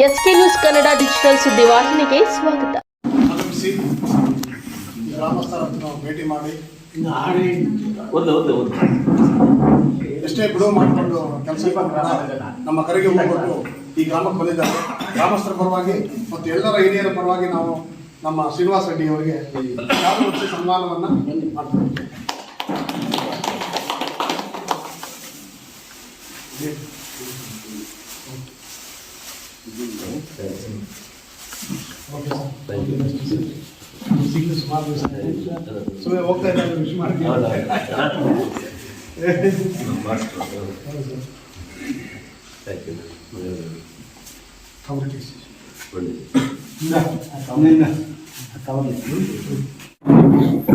S K news Kannada digital ಸುದ್ದಿವಾಹಿನಿಗೆ ಸ್ವಾಗತ. ಗ್ರಾಮಸ್ಥರನ್ನು ಭೇಟಿ ಮಾಡಿ. ಒಂದು ಒಂದು ಒಂದು ಎಷ್ಟೇ ಬಿಡುವು ಮಾಡಿಕೊಂಡು ಕೆಲಸ ನಮ್ಮ ಕರೆಗೆ ಹೋಗ್ಬಿಟ್ಟು ಈ ಗ್ರಾಮಕ್ಕೆ ಬಂದಿದ್ದಾರೆ. ಗ್ರಾಮಸ್ಥರ ಪರವಾಗಿ ಮತ್ತು ಎಲ್ಲರ ಹಿರಿಯರ ಪರವಾಗಿ ನಾವು ನಮ್ಮ ಶ್ರೀನಿವಾಸ ರೆಡ್ಡಿ ಅವರಿಗೆ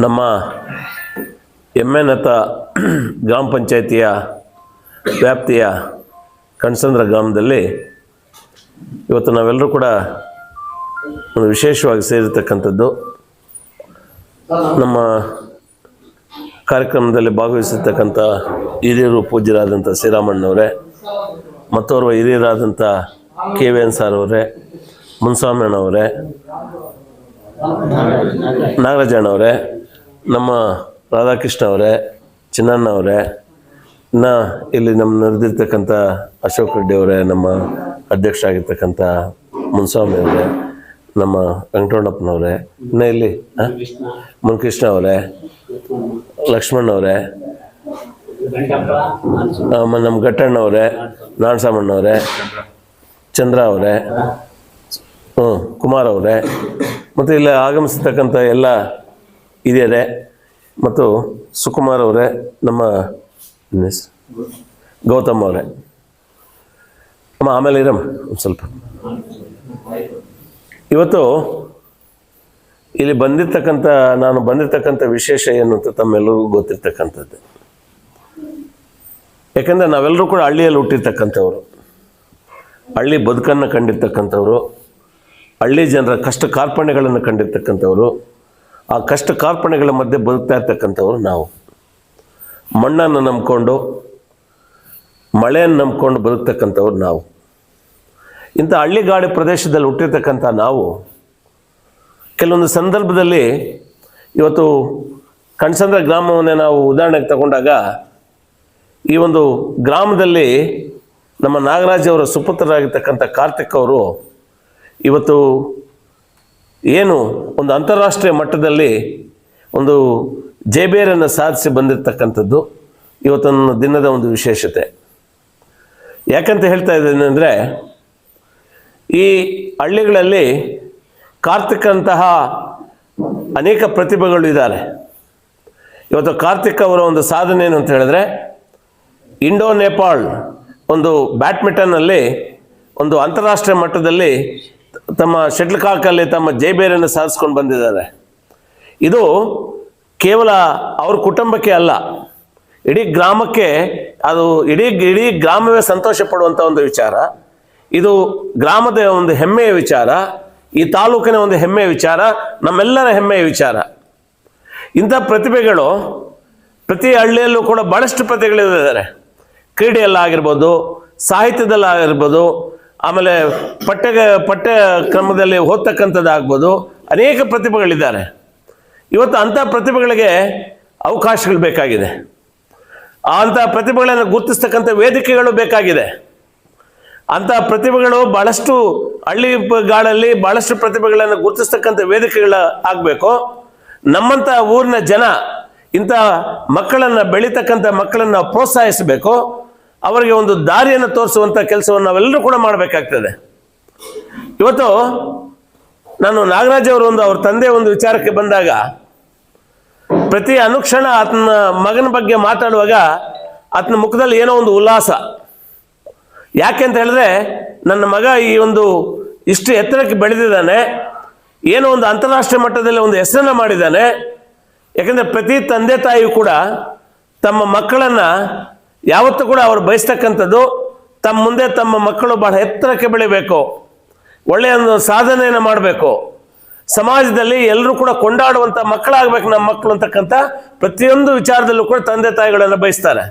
ಯಾರು ಎಂ ಎನ್ ಅತ ನಮ್ಮ ಗ್ರಾಮ ಪಂಚಾಯಿತಿಯ ವ್ಯಾಪ್ತಿಯ ಕಣಸಂದ್ರ ಗ್ರಾಮದಲ್ಲಿ ಇವತ್ತು ನಾವೆಲ್ಲರೂ ಕೂಡ ಒಂದು ವಿಶೇಷವಾಗಿ ಸೇರಿರ್ತಕ್ಕಂಥದ್ದು ನಮ್ಮ ಕಾರ್ಯಕ್ರಮದಲ್ಲಿ ಭಾಗವಹಿಸಿರ್ತಕ್ಕಂಥ ಹಿರಿಯರು ಪೂಜ್ಯರಾದಂಥ ಶ್ರೀರಾಮಣ್ಣವರೇ, ಮತ್ತೋರ್ವ ಹಿರಿಯರಾದಂಥ ಕೆ ವಿ ಎನ್ ಸಾರ್ ಅವರೇ ಮುನ್ಸ್ವಾಮಣ್ಣವರೇ ನಾಗರಾಜಣ್ಣವರೇ ನಮ್ಮ ರಾಧಾಕೃಷ್ಣ ಅವರೇ, ಚಿನ್ನಣ್ಣ ಇನ್ನು ಇಲ್ಲಿ ನಮ್ಮ ನಡೆದಿರ್ತಕ್ಕಂಥ ಅಶೋಕ್ ರೆಡ್ಡಿ ಅವರೇ, ನಮ್ಮ ಅಧ್ಯಕ್ಷ ಆಗಿರ್ತಕ್ಕಂಥ ಮುನ್ಸ್ವಾಮಿ ಅವರೇ, ನಮ್ಮ ವೆಂಕಟಣ್ಣಪ್ಪನವರೇ ಇನ್ನ ಇಲ್ಲಿ? ಮುನ್ಕೃಷ್ಣ ಅವರೇ, ಲಕ್ಷ್ಮಣ್ ಅವರೇ ನಮ್ಮ ಘಟ್ಟಣ್ಣವರೇ ನಾಣಸಾಮಣ್ಣವರೇ ಚಂದ್ರ ಅವರೇ, ಹ್ಞೂ, ಕುಮಾರ್ ಅವರೇ, ಮತ್ತು ಇಲ್ಲಿ ಆಗಮಿಸಿರ್ತಕ್ಕಂಥ ಎಲ್ಲ ಹಿರಿಯರೇ, ಮತ್ತು ಸುಕುಮಾರ್ ಅವರೇ, ನಮ್ಮ ಹೆಸ್ರು? ಗೌತಮ್ ಅವರೇ. ಅಮ್ಮ, ಆಮೇಲೆ ಇರಮ್ಮ, ಒಂದು ಸ್ವಲ್ಪ. ಇವತ್ತು ಇಲ್ಲಿ ಬಂದಿರ್ತಕ್ಕಂಥ, ನಾನು ಬಂದಿರ್ತಕ್ಕಂಥ ವಿಶೇಷ ಏನು ಅಂತ ತಮ್ಮೆಲ್ಲರಿಗೂ ಗೊತ್ತಿರ್ತಕ್ಕಂಥದ್ದು. ಯಾಕಂದರೆ ನಾವೆಲ್ಲರೂ ಕೂಡ ಹಳ್ಳಿಯಲ್ಲಿ ಹುಟ್ಟಿರ್ತಕ್ಕಂಥವ್ರು. ಹಳ್ಳಿ ಬದುಕನ್ನು ಕಂಡಿರ್ತಕ್ಕಂಥವ್ರು. ಹಳ್ಳಿ ಜನರ ಕಷ್ಟ ಕಾರ್ಪಣ್ಯಗಳನ್ನು ಕಂಡಿರ್ತಕ್ಕಂಥವ್ರು. ಆ ಕಷ್ಟ ಕಾರ್ಪಣ್ಯಗಳ ಮಧ್ಯೆ ಬದುಕ್ತಾ ಇರ್ತಕ್ಕಂಥವ್ರು ನಾವು. ಮಣ್ಣನ್ನು ನಂಬ್ಕೊಂಡು, ಮಳೆಯನ್ನು ನಂಬ್ಕೊಂಡು ಬದುಕ್ತಕ್ಕಂಥವ್ರು ನಾವು. ಇಂಥ ಹಳ್ಳಿಗಾಡಿ ಪ್ರದೇಶದಲ್ಲಿ ಹುಟ್ಟಿರ್ತಕ್ಕಂಥ ನಾವು, ಕೆಲವೊಂದು ಸಂದರ್ಭದಲ್ಲಿ ಇವತ್ತು ಕಣಸಂದ್ರ ಗ್ರಾಮವನ್ನೇ ನಾವು ಉದಾಹರಣೆಗೆ ತಗೊಂಡಾಗ, ಈ ಒಂದು ಗ್ರಾಮದಲ್ಲಿ ನಮ್ಮ ನಾಗರಾಜ್ ಅವರ ಸುಪುತ್ರರಾಗಿರ್ತಕ್ಕಂಥ ಕಾರ್ತಿಕ್ ಅವರು ಇವತ್ತು ಏನು ಒಂದು ಅಂತಾರಾಷ್ಟ್ರೀಯ ಮಟ್ಟದಲ್ಲಿ ಒಂದು ಜೇಬೇರನ್ನು ಸಾಧಿಸಿ ಬಂದಿರತಕ್ಕಂಥದ್ದು ಇವತ್ತೊಂದು ದಿನದ ಒಂದು ವಿಶೇಷತೆ. ಯಾಕಂತ ಹೇಳ್ತಾ ಇದ್ದೇನೆ ಅಂದರೆ, ಈ ಹಳ್ಳಿಗಳಲ್ಲಿ ಕಾರ್ತಿಕಂತಹ ಅನೇಕ ಪ್ರತಿಭೆಗಳು ಇದ್ದಾರೆ. ಇವತ್ತು ಕಾರ್ತಿಕ್ ಅವರ ಒಂದು ಸಾಧನೆ ಏನು ಅಂತ ಹೇಳಿದ್ರೆ, ಇಂಡೋ ನೇಪಾಳ್ ಒಂದು ಬ್ಯಾಡ್ಮಿಂಟನ್ನಲ್ಲಿ ಒಂದು ಅಂತಾರಾಷ್ಟ್ರೀಯ ಮಟ್ಟದಲ್ಲಿ ತಮ್ಮ ಶಟ್ಲ್ ಕಾಕಲ್ಲಿ ತಮ್ಮ ಜೈಬೇರನ್ನು ಸಾಧಿಸ್ಕೊಂಡು ಬಂದಿದ್ದಾರೆ. ಇದು ಕೇವಲ ಅವ್ರ ಕುಟುಂಬಕ್ಕೆ ಅಲ್ಲ, ಇಡೀ ಗ್ರಾಮಕ್ಕೆ ಅದು ಇಡೀ ಇಡೀ ಗ್ರಾಮವೇ ಸಂತೋಷ ಪಡುವಂಥ ಒಂದು ವಿಚಾರ. ಇದು ಗ್ರಾಮದ ಒಂದು ಹೆಮ್ಮೆಯ ವಿಚಾರ, ಈ ತಾಲೂಕಿನ ಒಂದು ಹೆಮ್ಮೆಯ ವಿಚಾರ, ನಮ್ಮೆಲ್ಲರ ಹೆಮ್ಮೆಯ ವಿಚಾರ. ಇಂಥ ಪ್ರತಿಭೆಗಳು ಪ್ರತಿ ಹಳ್ಳಿಯಲ್ಲೂ ಕೂಡ ಭಾಳಷ್ಟು ಪ್ರತಿಭೆಗಳಿದ್ದಾರೆ ಕ್ರೀಡೆಯಲ್ಲಾಗಿರ್ಬೋದು ಸಾಹಿತ್ಯದಲ್ಲಾಗಿರ್ಬೋದು ಆಮೇಲೆ ಪಠ್ಯ, ಪಠ್ಯಕ್ರಮದಲ್ಲಿ ಓದ್ತಕ್ಕಂಥದ್ದಾಗ್ಬೋದು, ಅನೇಕ ಪ್ರತಿಭೆಗಳಿದ್ದಾರೆ. ಇವತ್ತು ಅಂಥ ಪ್ರತಿಭೆಗಳಿಗೆ ಅವಕಾಶಗಳು ಬೇಕಾಗಿದೆ. ಅಂಥ ಪ್ರತಿಭೆಗಳನ್ನು ಗುರುತಿಸ್ತಕ್ಕಂಥ ವೇದಿಕೆಗಳು ಬೇಕಾಗಿದೆ. ಅಂಥ ಪ್ರತಿಭೆಗಳು ಭಾಳಷ್ಟು ಹಳ್ಳಿ ಪ- ಗಾಳಲ್ಲಿ ಭಾಳಷ್ಟು ಪ್ರತಿಭೆಗಳನ್ನು ಗುರುತಿಸ್ತಕ್ಕಂಥ ವೇದಿಕೆಗಳ ಆಗಬೇಕು. ನಮ್ಮಂಥ ಊರಿನ ಜನ ಇಂಥ ಮಕ್ಕಳನ್ನು ಬೆಳೀತಕ್ಕಂಥ ಮಕ್ಕಳನ್ನು ಪ್ರೋತ್ಸಾಹಿಸಬೇಕು. ಅವರಿಗೆ ಒಂದು ದಾರಿಯನ್ನು ತೋರಿಸುವಂಥ ಕೆಲಸವನ್ನು ನಾವೆಲ್ಲರೂ ಕೂಡ ಮಾಡಬೇಕಾಗ್ತದೆ. ಇವತ್ತು ನಾನು ನಾಗರಾಜ್ ಅವರು ಒಂದು ಅವ್ರ ತಂದೆ ಒಂದು ವಿಚಾರಕ್ಕೆ ಬಂದಾಗ, ಪ್ರತಿ ಅನುಕ್ಷಣ ಆತನ ಮಗನ ಬಗ್ಗೆ ಮಾತಾಡುವಾಗ ಆತನ ಮುಖದಲ್ಲಿ ಏನೋ ಒಂದು ಉಲ್ಲಾಸ. ಯಾಕೆ ಅಂತ ಹೇಳಿದ್ರೆ, ನನ್ನ ಮಗ ಈ ಒಂದು ಇಷ್ಟು ಎತ್ತರಕ್ಕೆ ಬೆಳೆದಿದ್ದಾನೆ, ಏನೋ ಒಂದು ಅಂತಾರಾಷ್ಟ್ರೀಯ ಮಟ್ಟದಲ್ಲಿ ಒಂದು ಹೆಸರನ್ನು ಮಾಡಿದ್ದಾನೆ. ಯಾಕಂದರೆ ಪ್ರತಿ ತಂದೆ ತಾಯಿಯು ಕೂಡ ತಮ್ಮ ಮಕ್ಕಳನ್ನು ಯಾವತ್ತೂ ಕೂಡ ಅವರು ಬಯಸ್ತಕ್ಕಂಥದ್ದು, ತಮ್ಮ ಮುಂದೆ ತಮ್ಮ ಮಕ್ಕಳು ಬಹಳ ಎತ್ತರಕ್ಕೆ ಬೆಳಿಬೇಕು. ಒಳ್ಳೆಯ ಒಂದು ಸಾಧನೆಯನ್ನು ಮಾಡಬೇಕು. ಸಮಾಜದಲ್ಲಿ ಎಲ್ಲರೂ ಕೂಡ ಕೊಂಡಾಡುವಂಥ ಮಕ್ಕಳಾಗಬೇಕು ನಮ್ಮ ಮಕ್ಕಳು ಅಂತಕ್ಕಂಥ ಪ್ರತಿಯೊಂದು ವಿಚಾರದಲ್ಲೂ ಕೂಡ ತಂದೆ ತಾಯಿಗಳನ್ನು ಬಯಸ್ತಾರೆ.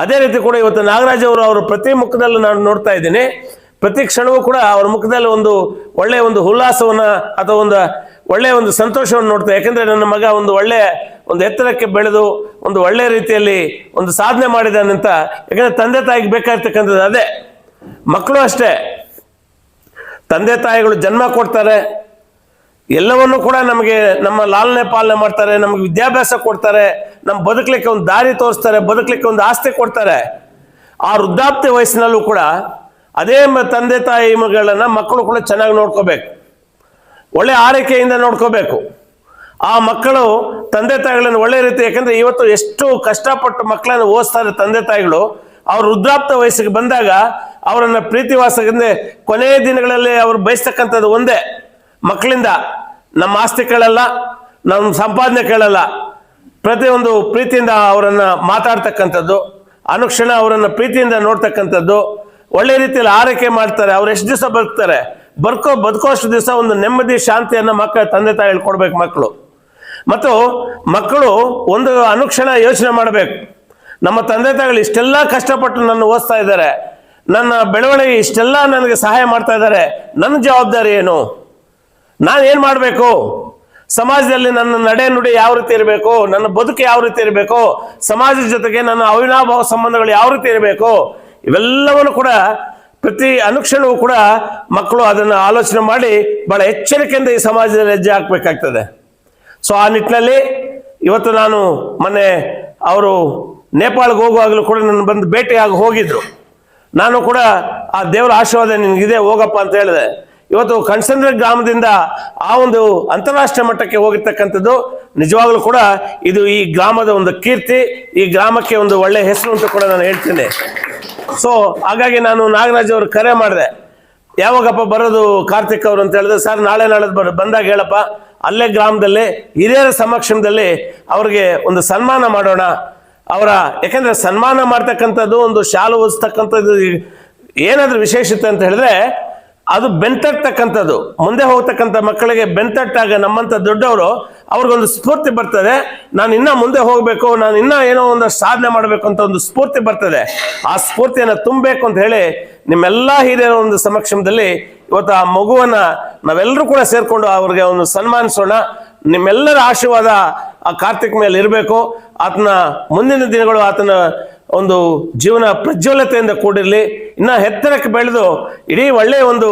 ಅದೇ ರೀತಿ ಕೂಡ ಇವತ್ತು ನಾಗರಾಜ್ ಅವರು ಅವರು ಪ್ರತಿ ಮುಖದಲ್ಲೂ ನಾನು ನೋಡ್ತಾ ಇದ್ದೀನಿ. ಪ್ರತಿ ಕ್ಷಣವೂ ಕೂಡ ಅವ್ರ ಮುಖದಲ್ಲಿ ಒಂದು ಒಳ್ಳೆಯ ಒಂದು ಉಲ್ಲಾಸವನ್ನು ಅಥವಾ ಒಂದು ಒಳ್ಳೆಯ ಒಂದು ಸಂತೋಷವನ್ನು ನೋಡ್ತಾರೆ ಯಾಕೆಂದರೆ ನನ್ನ ಮಗ ಒಂದು ಒಳ್ಳೆಯ ಒಂದು ಎತ್ತರಕ್ಕೆ ಬೆಳೆದು ಒಂದು ಒಳ್ಳೆಯ ರೀತಿಯಲ್ಲಿ ಒಂದು ಸಾಧನೆ ಮಾಡಿದಾನಂತ ಯಾಕಂದರೆ ತಂದೆ ತಾಯಿಗೆ ಬೇಕಾಗಿರ್ತಕ್ಕಂಥದ್ದು ಅದೇ. ಮಕ್ಕಳು ಅಷ್ಟೇ. ತಂದೆ ತಾಯಿಗಳು ಜನ್ಮ ಕೊಡ್ತಾರೆ. ಎಲ್ಲವನ್ನು ಕೂಡ ನಮಗೆ ನಮ್ಮ ಲಾಲನೆ ಪಾಲನೆ ಮಾಡ್ತಾರೆ, ನಮಗೆ ವಿದ್ಯಾಭ್ಯಾಸ ಕೊಡ್ತಾರೆ ನಮ್ಮ ಬದುಕಲಿಕ್ಕೆ ಒಂದು ದಾರಿ ತೋರಿಸ್ತಾರೆ, ಬದುಕಲಿಕ್ಕೆ ಒಂದು ಆಸ್ತಿ ಕೊಡ್ತಾರೆ. ಆ ವೃದ್ಧಾಪ್ತಿ ವಯಸ್ಸಿನಲ್ಲೂ ಕೂಡ ಅದೇ ತಂದೆ ತಂದೆ ತಾಯಿಗಳನ್ನ ಮಕ್ಕಳು ಕೂಡ ಚೆನ್ನಾಗಿ ನೋಡ್ಕೋಬೇಕು. ಒಳ್ಳೆ ಆರೈಕೆಯಿಂದ ನೋಡ್ಕೋಬೇಕು. ಆ ಮಕ್ಕಳು ತಂದೆ ತಾಯಿಗಳನ್ನು ಒಳ್ಳೆ ರೀತಿ, ಯಾಕಂದರೆ ಇವತ್ತು ಎಷ್ಟು ಕಷ್ಟಪಟ್ಟು ಮಕ್ಕಳನ್ನು ಓದಿಸ್ತಾರೆ ತಂದೆ ತಾಯಿಗಳು. ಅವ್ರ ವೃದ್ಧಾಪ್ತ ವಯಸ್ಸಿಗೆ ಬಂದಾಗ ಅವರನ್ನ ಪ್ರೀತಿ ವಾಸದಿಂದ ಕೊನೆಯ ದಿನಗಳಲ್ಲಿ ಅವರು ಬಯಸ್ತಕ್ಕಂಥದ್ದು ಒಂದೇ. ಮಕ್ಕಳಿಂದ ನಮ್ಮ ಆಸ್ತಿ ಕೇಳಲ್ಲ, ನಮ್ಮ ಸಂಪಾದನೆ ಕೇಳಲ್ಲ. ಪ್ರತಿಯೊಂದು ಪ್ರೀತಿಯಿಂದ ಅವರನ್ನು ಮಾತಾಡ್ತಕ್ಕಂಥದ್ದು, ಅನುಕ್ಷಣ ಅವರನ್ನು ಪ್ರೀತಿಯಿಂದ ನೋಡ್ತಕ್ಕಂಥದ್ದು. ಒಳ್ಳೆ ರೀತಿಯಲ್ಲಿ ಆರೈಕೆ ಮಾಡ್ತಾರೆ, ಅವ್ರು ಎಷ್ಟು ದಿವಸ ಬರ್ತಾರೆ ಬರ್ಕೋ ಬದುಕೋಷ್ಟು ದಿವಸ ಒಂದು ನೆಮ್ಮದಿ, ಶಾಂತಿಯನ್ನ ಮಕ್ಕಳ ತಂದೆ ತಾಯಿ ಕೊಡ್ಬೇಕು ಮಕ್ಕಳು. ಮತ್ತು ಮಕ್ಕಳು ಒಂದು ಅನುಕ್ಷಣ ಯೋಚನೆ ಮಾಡಬೇಕು. ನಮ್ಮ ತಂದೆ ತಾಯಿಗಳು ಇಷ್ಟೆಲ್ಲ ಕಷ್ಟಪಟ್ಟು ನನ್ನ ಓದಿಸ್ತಾ ಇದ್ದಾರೆ. ನನ್ನ ಬೆಳವಣಿಗೆ ಇಷ್ಟೆಲ್ಲ ನನಗೆ ಸಹಾಯ ಮಾಡ್ತಾ ಇದ್ದಾರೆ. ನನ್ನ ಜವಾಬ್ದಾರಿ ಏನು? ನಾನು ಏನು ಮಾಡಬೇಕು? ಸಮಾಜದಲ್ಲಿ ನನ್ನ ನಡೆ ನುಡಿ ಯಾವ ರೀತಿ ಇರಬೇಕು? ನನ್ನ ಬದುಕು ಯಾವ ರೀತಿ ಇರಬೇಕು? ಸಮಾಜದ ಜೊತೆಗೆ ನನ್ನ ಅವಿನಾಭಾವ ಸಂಬಂಧಗಳು ಯಾವ ರೀತಿ ಇರಬೇಕು? ಇವೆಲ್ಲವನ್ನು ಕೂಡ ಪ್ರತಿ ಅನುಕ್ಷಣವೂ ಕೂಡ ಮಕ್ಕಳು ಅದನ್ನು ಆಲೋಚನೆ ಮಾಡಿ ಬಹಳ ಎಚ್ಚರಿಕೆಯಿಂದ ಈ ಸಮಾಜದಲ್ಲಿ ಹೆಜ್ಜೆ ಹಾಕಬೇಕಾಗ್ತದೆ. ಸೊ ಆ ನಿಟ್ಟಿನಲ್ಲಿ ಇವತ್ತು ನಾನು ಮೊನ್ನೆ ಅವರು ನೇಪಾಳಗೆ ಹೋಗುವಾಗಲೂ ಕೂಡ ನನ್ನ ಬಂದು ಭೇಟಿಯಾಗಿ ಹೋಗಿದ್ರು. ನಾನು ಕೂಡ ಆ ದೇವರ ಆಶೀರ್ವಾದ ನಿನಗಿದೆ, ಹೋಗಪ್ಪ ಅಂತ ಹೇಳಿದೆ. ಇವತ್ತು ಕಣ್ಸಂದ್ರ ಗ್ರಾಮದಿಂದ ಆ ಒಂದು ಅಂತಾರಾಷ್ಟ್ರೀಯ ಮಟ್ಟಕ್ಕೆ ಹೋಗಿರ್ತಕ್ಕಂಥದ್ದು, ನಿಜವಾಗ್ಲೂ ಕೂಡ ಇದು ಈ ಗ್ರಾಮದ ಒಂದು ಕೀರ್ತಿ, ಈ ಗ್ರಾಮಕ್ಕೆ ಒಂದು ಒಳ್ಳೆ ಹೆಸರು ಅಂತ ಕೂಡ ನಾನು ಹೇಳ್ತೀನಿ. ಸೊ ಹಾಗಾಗಿ ನಾನು ನಾಗರಾಜ್ ಅವರು ಕರೆ ಮಾಡಿದೆ. ಯಾವಾಗಪ್ಪ ಬರೋದು ಕಾರ್ತಿಕ್ ಅವರು ಅಂತ ಹೇಳಿದ್ರೆ, ಸರ್, ನಾಳೆ ನಾಳೆ ಬರ, ಬಂದಾಗ ಹೇಳಪ್ಪ, ಅಲ್ಲೇ ಗ್ರಾಮದಲ್ಲಿ ಹಿರಿಯರ ಸಮಕ್ಷಮದಲ್ಲಿ ಅವ್ರಿಗೆ ಒಂದು ಸನ್ಮಾನ ಮಾಡೋಣ ಅವರ, ಯಾಕಂದರೆ ಸನ್ಮಾನ ಮಾಡ್ತಕ್ಕಂಥದ್ದು, ಒಂದು ಶಾಲು ಓದಿಸ್ತಕ್ಕಂಥದ್ದು ಏನಾದರೂ ವಿಶೇಷತೆ ಅಂತ ಹೇಳಿದ್ರೆ, ಅದು ಬೆಂತಟ್ಟಕ್ಕಂಥದ್ದು. ಮುಂದೆ ಹೋಗ್ತಕ್ಕಂಥ ಮಕ್ಕಳಿಗೆ ಬೆಂತಟ್ಟಾಗ ನಮ್ಮಂಥ ದೊಡ್ಡವರು, ಅವ್ರಿಗೊಂದು ಸ್ಫೂರ್ತಿ ಬರ್ತದೆ. ನಾನು ಇನ್ನ ಮುಂದೆ ಹೋಗಬೇಕು, ನಾನು ಇನ್ನ ಏನೋ ಒಂದು ಸಾಧನೆ ಮಾಡಬೇಕು ಅಂತ ಒಂದು ಸ್ಫೂರ್ತಿ ಬರ್ತದೆ. ಆ ಸ್ಫೂರ್ತಿಯನ್ನು ತುಂಬಬೇಕು ಅಂತ ಹೇಳಿ ನಿಮ್ಮೆಲ್ಲ ಹಿರಿಯರ ಒಂದು ಸಮಕ್ಷಮದಲ್ಲಿ ಇವತ್ತು ಆ ಮಗುವನ್ನ ನಾವೆಲ್ಲರೂ ಕೂಡ ಸೇರಿಕೊಂಡು ಅವ್ರಿಗೆ ಒಂದು ಸನ್ಮಾನಿಸೋಣ. ನಿಮ್ಮೆಲ್ಲರ ಆಶೀರ್ವಾದ ಆ ಕಾರ್ತಿಕ್ ಮೇಲೆ ಇರಬೇಕು. ಆತನ ಮುಂದಿನ ದಿನಗಳು ಆತನ ಒಂದು ಜೀವನ ಪ್ರಜ್ವಲತೆಯಿಂದ ಕೂಡಿರಲಿ. ಇನ್ನೂ ಎತ್ತರಕ್ಕೆ ಬೆಳೆದು ಇಡೀ ಒಳ್ಳೆಯ ಒಂದು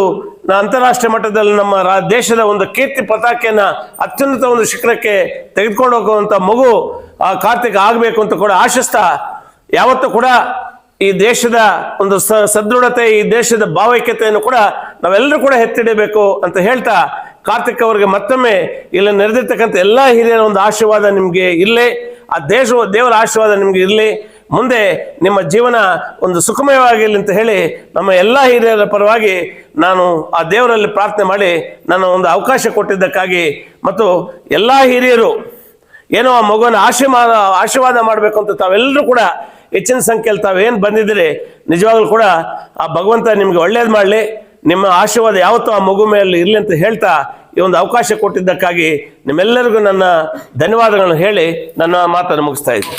ಅಂತಾರಾಷ್ಟ್ರೀಯ ಮಟ್ಟದಲ್ಲಿ ನಮ್ಮ ರಾ- ದೇಶದ ಒಂದು ಕೀರ್ತಿ ಪತಾಕೆಯನ್ನು ಅತ್ಯುನ್ನತ ಒಂದು ಶಿಖರಕ್ಕೆ ತೆಗೆದುಕೊಂಡು ಹೋಗುವಂಥ ಮಗು ಆ ಕಾರ್ತಿಕ್ ಆಗಬೇಕು ಅಂತ ಕೂಡ ಆಶಿಸ್ತಾ, ಯಾವತ್ತೂ ಕೂಡ ಈ ದೇಶದ ಒಂದು ಸದೃಢತೆ, ಈ ದೇಶದ ಭಾವೈಕ್ಯತೆಯನ್ನು ಕೂಡ ನಾವೆಲ್ಲರೂ ಕೂಡ ಎತ್ತಿಡಬೇಕು ಅಂತ ಹೇಳ್ತಾ ಕಾರ್ತಿಕ್ ಅವರಿಗೆ ಮತ್ತೊಮ್ಮೆ ಇಲ್ಲಿ ನೆರೆದಿರ್ತಕ್ಕಂಥ ಎಲ್ಲ ಹಿರಿಯರ ಒಂದು ಆಶೀರ್ವಾದ ನಿಮಗೆ ಇರಲಿ. ಆ ದೇಶ, ದೇವರ ಆಶೀರ್ವಾದ ನಿಮಗೆ ಇರಲಿ. ಮುಂದೆ ನಿಮ್ಮ ಜೀವನ ಒಂದು ಸುಖಮಯವಾಗಿರಲಿ ಅಂತ ಹೇಳಿ ನಮ್ಮ ಎಲ್ಲ ಹಿರಿಯರ ಪರವಾಗಿ ನಾನು ಆ ದೇವರಲ್ಲಿ ಪ್ರಾರ್ಥನೆ ಮಾಡಿ ನಾನು ಒಂದು ಅವಕಾಶ ಕೊಟ್ಟಿದ್ದಕ್ಕಾಗಿ ಮತ್ತು ಎಲ್ಲ ಹಿರಿಯರು ಏನೋ ಆ ಮಗುವನ್ನು ಆಶೀರ್ವಾದ ಆಶೀರ್ವಾದ ಮಾಡಬೇಕು ಅಂತ ತಾವೆಲ್ಲರೂ ಕೂಡ ಹೆಚ್ಚಿನ ಸಂಖ್ಯೆಯಲ್ಲಿ ತಾವೇನು ಬಂದಿದ್ದೀರಿ, ನಿಜವಾಗ್ಲೂ ಕೂಡ ಆ ಭಗವಂತ ನಿಮಗೆ ಒಳ್ಳೇದು ಮಾಡಲಿ. ನಿಮ್ಮ ಆಶೀರ್ವಾದ ಯಾವತ್ತೂ ಆ ಮಗು ಮೇಲೆ ಇರಲಿ ಅಂತ ಹೇಳ್ತಾ ಈ ಒಂದು ಅವಕಾಶ ಕೊಟ್ಟಿದ್ದಕ್ಕಾಗಿ ನಿಮ್ಮೆಲ್ಲರಿಗೂ ನನ್ನ ಧನ್ಯವಾದಗಳನ್ನು ಹೇಳಿ ನನ್ನ ಮಾತನ್ನು ಮುಗಿಸ್ತಾ ಇದ್ದೀನಿ.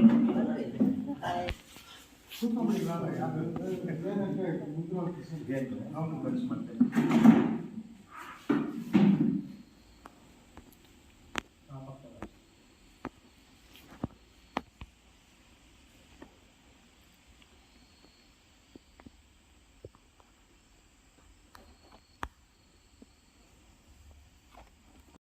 ಮುಂದೆ